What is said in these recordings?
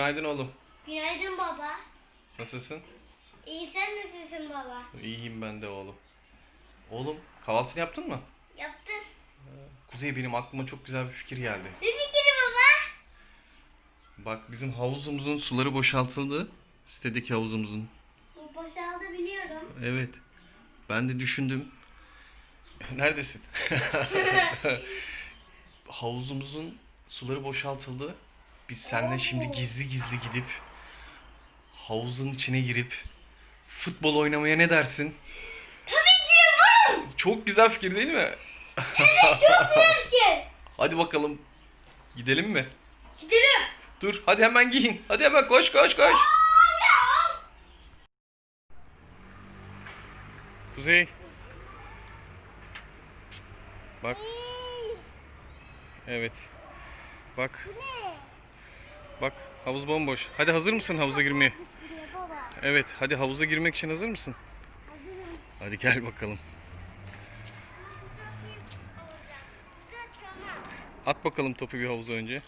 Günaydın oğlum. Günaydın baba. Nasılsın? İyi sen nasılsın baba? İyiyim ben de oğlum. Oğlum kahvaltını yaptın mı? Yaptım. Kuzey benim aklıma çok güzel bir fikir geldi. Ne fikri baba? Bak bizim havuzumuzun suları boşaltıldı. Sitedeki havuzumuzun. Boşaldı biliyorum. Evet. Ben de düşündüm. Neredesin? Havuzumuzun suları boşaltıldı. Biz seninle şimdi gizli gizli gidip havuzun içine girip futbol oynamaya ne dersin? Tabii ki yaparım. Çok güzel fikir değil mi? Çok büyük fikir. Hadi bakalım. Gidelim mi? Gidelim. Dur hadi hemen giyin. Hadi hemen koş koş koş. Kuzey. Bak. Evet. Bak. Bak havuz bomboş. Hadi hazır mısın havuza girmeye? Evet hadi havuza girmek için hazır mısın? Hadi gel bakalım. At bakalım topu bir havuza önce.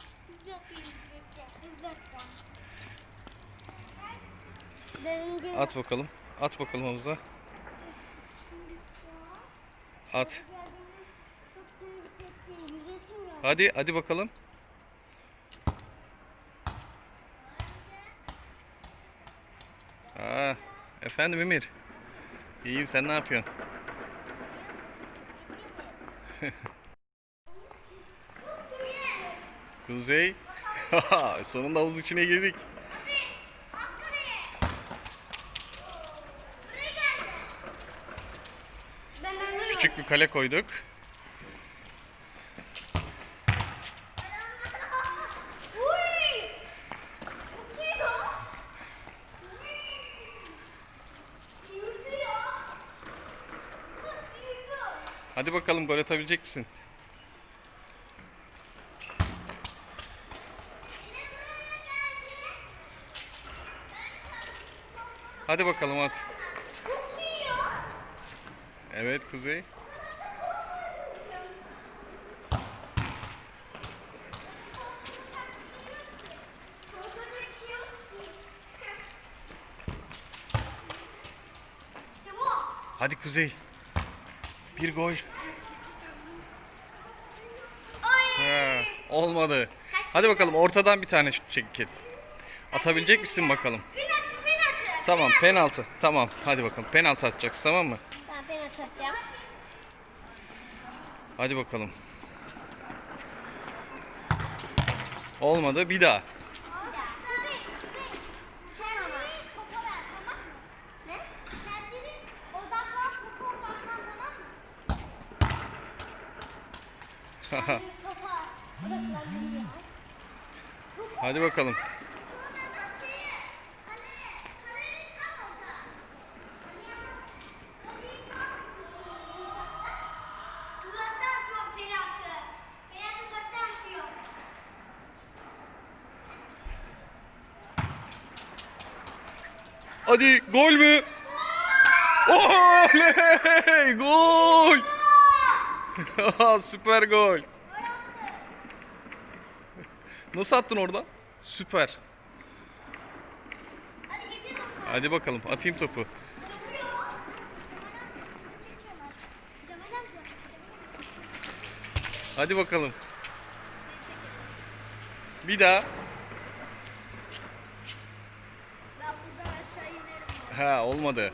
At bakalım. At bakalım havuza. At. Hadi hadi bakalım. Aa, efendim Emir. İyiyim sen ne yapıyorsun? Kuzey. Sonunda havuz içine girdik. Küçük bir kale koyduk. Hadi bakalım gol atabilecek misin? Hadi bakalım at. Evet Kuzey. Hadi Kuzey. Bir gol. Ha, olmadı. Hadi bakalım ortadan bir tane çekin. Atabilecek misin bakalım? Tamam penaltı. Tamam hadi bakalım penaltı atacaksın tamam mı? Ben penaltı atacağım. Hadi bakalım. Olmadı bir daha. Hadi bakalım. Hadi gol mü? Oley! Gol! Süper gol. Nasıl attın oradan? Süper. Hadi getir topu. Hadi bakalım atayım topu. Hadi bakalım. Bir daha. Ha olmadı.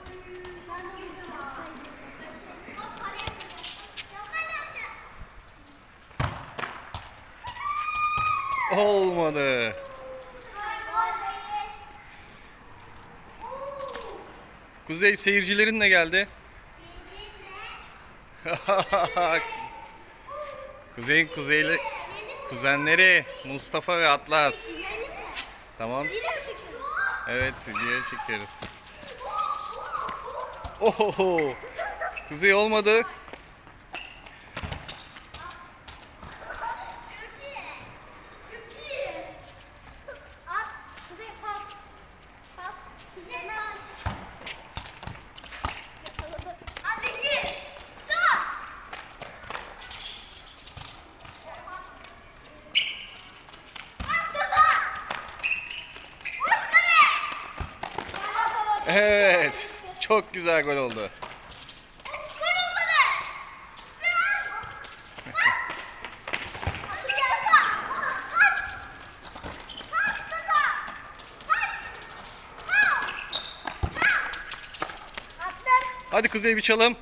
Olmadı. Kuzey seyircilerin de geldi. Kuzey'in kuzeyli kuzenleri Mustafa ve Atlas. Tamam. Evet videoya çekiyoruz. Oho! Kuzey olmadı. Çok güzel gol oldu. Hadi Kuzey bir çalım.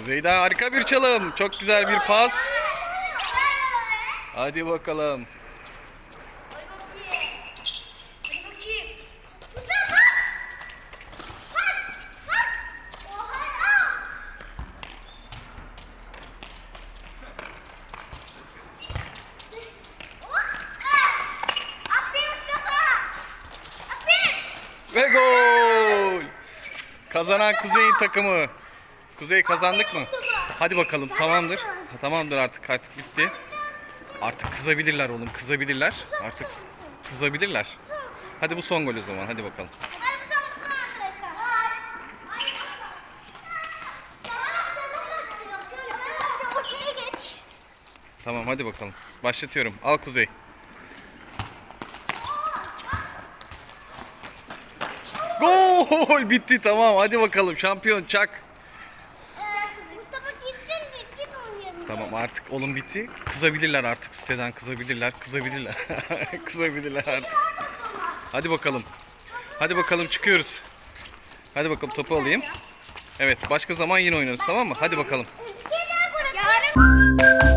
Kuzey'den harika bir çalım. Çok güzel bir pas. Hadi bakalım. Ve. Kazanan Kuzey'in takımı. Kuzey kazandık mı? Hadi bakalım tamamdır. Tamamdır artık artık bitti. Artık kızabilirler oğlum kızabilirler. Artık kızabilirler. Hadi bu son gol o zaman hadi bakalım. Tamam hadi bakalım. Başlatıyorum. Al Kuzey. Gol bitti tamam hadi bakalım şampiyon çak. Tamam artık olun bitti. Kızabilirler artık siteden kızabilirler. Kızabilirler. kızabilirler artık. Hadi bakalım. Hadi bakalım çıkıyoruz. Hadi bakalım topu alayım. Evet başka zaman yine oynarız tamam mı? Hadi bakalım. Yarın...